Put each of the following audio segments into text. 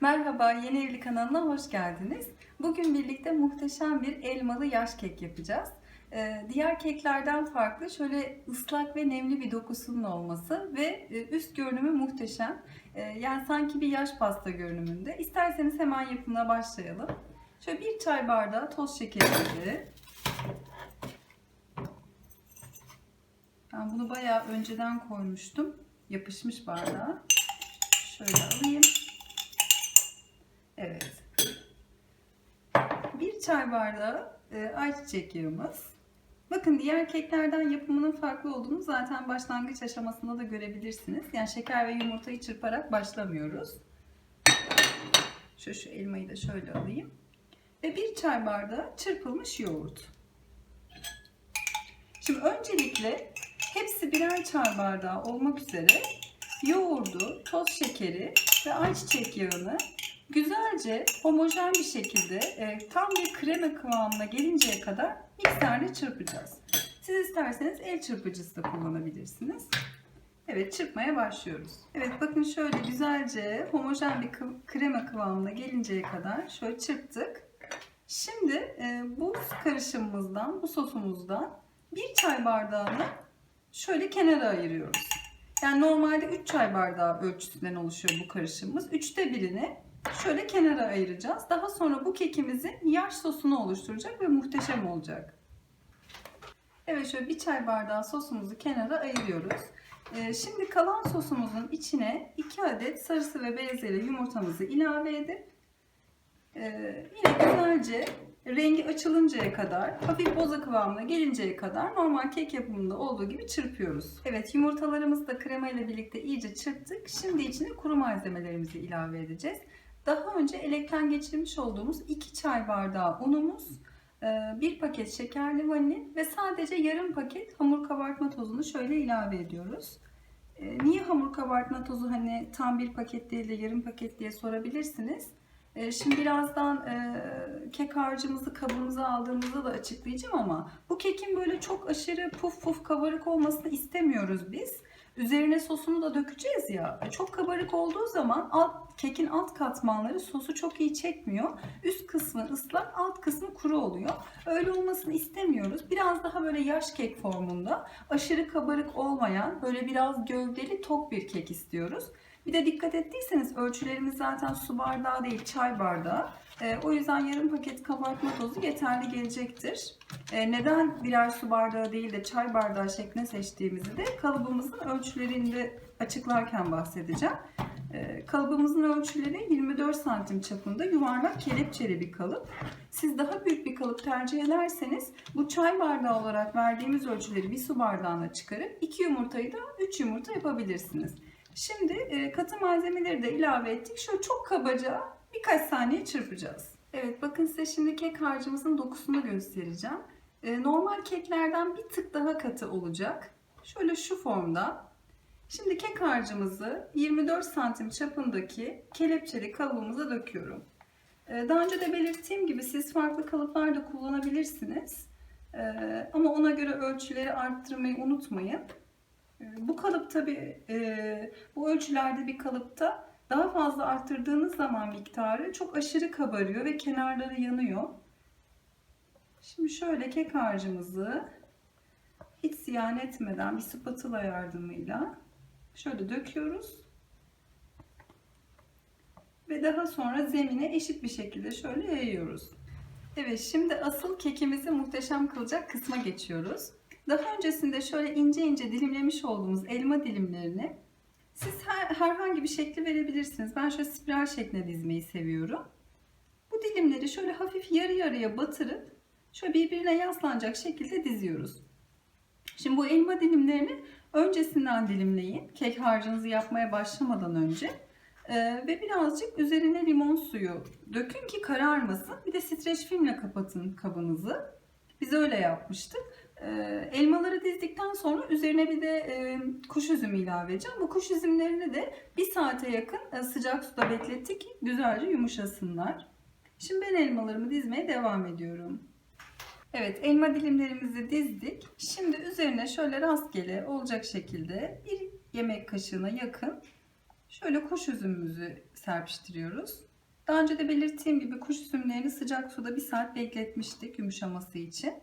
Merhaba, Yeni Evli kanalına hoş geldiniz. Bugün birlikte muhteşem bir elmalı yaş kek yapacağız. Ee, diğer keklerden farklı şöyle ıslak ve nemli bir dokusunun olması ve e, üst görünümü muhteşem. Ee, yani sanki bir yaş pasta görünümünde. İsterseniz hemen yapımına başlayalım. Şöyle bir çay bardağı toz şekerimizi. Ben bunu bayağı önceden koymuştum. Yapışmış bardağa. Şöyle alayım. Evet. Bir çay bardağı e, ayçiçek yağımız. Bakın diğer keklerden yapımının farklı olduğunu zaten başlangıç aşamasında da görebilirsiniz. Yani şeker ve yumurtayı çırparak başlamıyoruz. Şu, şu elmayı da şöyle alayım. Ve bir çay bardağı çırpılmış yoğurt. Şimdi öncelikle hepsi birer çay bardağı olmak üzere yoğurdu, toz şekeri ve ayçiçek yağını güzelce homojen bir şekilde e, tam bir krema kıvamına gelinceye kadar mikserle çırpacağız. Siz isterseniz el çırpıcısı da kullanabilirsiniz. Evet çırpmaya başlıyoruz. Evet bakın şöyle güzelce homojen bir krema kıvamına gelinceye kadar şöyle çırptık. Şimdi e, bu karışımımızdan, bu sosumuzdan bir çay bardağını şöyle kenara ayırıyoruz. Yani normalde 3 çay bardağı ölçüsünden oluşuyor bu karışımımız. Üçte birini şöyle kenara ayıracağız. Daha sonra bu kekimizin yaş sosunu oluşturacak ve muhteşem olacak. Evet şöyle bir çay bardağı sosumuzu kenara ayırıyoruz. Ee, şimdi kalan sosumuzun içine 2 adet sarısı ve beyazıyla yumurtamızı ilave edip e, yine güzelce rengi açılıncaya kadar, hafif boza kıvamına gelinceye kadar normal kek yapımında olduğu gibi çırpıyoruz. Evet yumurtalarımızı da krema ile birlikte iyice çırptık. Şimdi içine kuru malzemelerimizi ilave edeceğiz. Daha önce elekten geçirmiş olduğumuz 2 çay bardağı unumuz, e, bir paket şekerli vanilin ve sadece yarım paket hamur kabartma tozunu şöyle ilave ediyoruz. E, Niye hamur kabartma tozu hani tam bir paket değil de yarım paket diye sorabilirsiniz. E, Şimdi birazdan e, kek harcımızı kabımıza aldığımızda da açıklayacağım ama bu kekin böyle çok aşırı puf puf kabarık olmasını istemiyoruz biz. Üzerine sosunu da dökeceğiz ya. E, Çok kabarık olduğu zaman alt, kekin alt katmanları sosu çok iyi çekmiyor. Üst kısmı ıslak, alt kısmı kuru oluyor. Öyle olmasını istemiyoruz. Biraz daha böyle yaş kek formunda, aşırı kabarık olmayan, böyle biraz gövdeli, tok bir kek istiyoruz. Bir de dikkat ettiyseniz ölçülerimiz zaten su bardağı değil, çay bardağı. Ee, o yüzden yarım paket kabartma tozu yeterli gelecektir. Ee, neden birer su bardağı değil de çay bardağı şeklinde seçtiğimizi de kalıbımızın ölçülerinde açıklarken bahsedeceğim. Ee, kalıbımızın ölçüleri 24 santim çapında yuvarlak kelepçeli bir kalıp. Siz daha büyük bir kalıp tercih ederseniz bu çay bardağı olarak verdiğimiz ölçüleri bir su bardağına çıkarıp 2 yumurtayı da 3 yumurta yapabilirsiniz. Şimdi e, katı malzemeleri de ilave ettik. Şöyle çok kabaca birkaç saniye çırpacağız. Evet bakın size şimdi kek harcımızın dokusunu göstereceğim. E, normal keklerden bir tık daha katı olacak. Şöyle şu formda. Şimdi kek harcımızı 24 santim çapındaki kelepçeli kalıbımıza döküyorum. Daha önce de belirttiğim gibi siz farklı kalıplar da kullanabilirsiniz. Ama ona göre ölçüleri arttırmayı unutmayın. E, Bu kalıp tabi bu ölçülerde bir kalıpta daha fazla arttırdığınız zaman miktarı çok aşırı kabarıyor ve kenarları yanıyor. Şimdi şöyle kek harcımızı hiç ziyan etmeden bir spatula yardımıyla şöyle döküyoruz. Ve daha sonra zemine eşit bir şekilde şöyle yayıyoruz. Evet şimdi asıl kekimizi muhteşem kılacak kısma geçiyoruz. Daha öncesinde şöyle ince ince dilimlemiş olduğumuz elma dilimlerini siz her, herhangi bir şekli verebilirsiniz. Ben şöyle spiral şeklinde dizmeyi seviyorum. Bu dilimleri şöyle hafif yarı yarıya batırıp şöyle birbirine yaslanacak şekilde diziyoruz. Şimdi bu elma dilimlerini öncesinden dilimleyin. Kek harcınızı yapmaya başlamadan önce. Ee, ve birazcık üzerine limon suyu dökün ki kararmasın. Bir de streç filmle kapatın kabınızı. Biz öyle yapmıştık. Ee, elmaları dizdikten sonra üzerine bir de e, kuş üzümü ilave edeceğim. Bu kuş üzümlerini de bir saate yakın e, sıcak suda beklettik ki güzelce yumuşasınlar. Şimdi ben elmalarımı dizmeye devam ediyorum. Evet elma dilimlerimizi dizdik. Şimdi üzerine şöyle rastgele olacak şekilde bir yemek kaşığına yakın Şöyle kuş üzümümüzü serpiştiriyoruz. Daha önce de belirttiğim gibi kuş üzümlerini sıcak suda bir saat bekletmiştik yumuşaması için.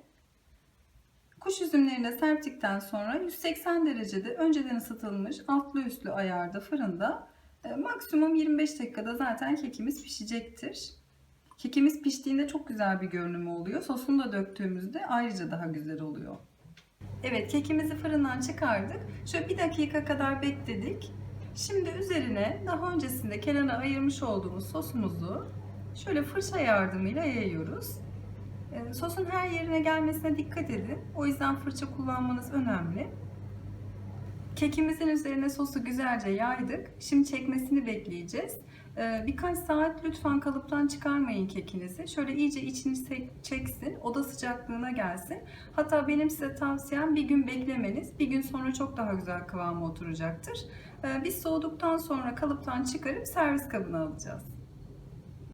Kuş üzümlerini de serptikten sonra 180 derecede önceden ısıtılmış altlı üstlü ayarda fırında e, maksimum 25 dakikada zaten kekimiz pişecektir. Kekimiz piştiğinde çok güzel bir görünümü oluyor. Sosunu da döktüğümüzde ayrıca daha güzel oluyor. Evet kekimizi fırından çıkardık. Şöyle bir dakika kadar bekledik. Şimdi üzerine daha öncesinde kenara ayırmış olduğumuz sosumuzu şöyle fırça yardımıyla yayıyoruz. Ee, Sosun her yerine gelmesine dikkat edin. O yüzden fırça kullanmanız önemli. Kekimizin üzerine sosu güzelce yaydık. Şimdi çekmesini bekleyeceğiz. Ee, Birkaç saat lütfen kalıptan çıkarmayın kekinizi. Şöyle iyice içini çeksin, oda sıcaklığına gelsin. Hatta benim size tavsiyem bir gün beklemeniz. Bir gün sonra çok daha güzel kıvama oturacaktır. Ee, Biz soğuduktan sonra kalıptan çıkarıp servis kabına alacağız.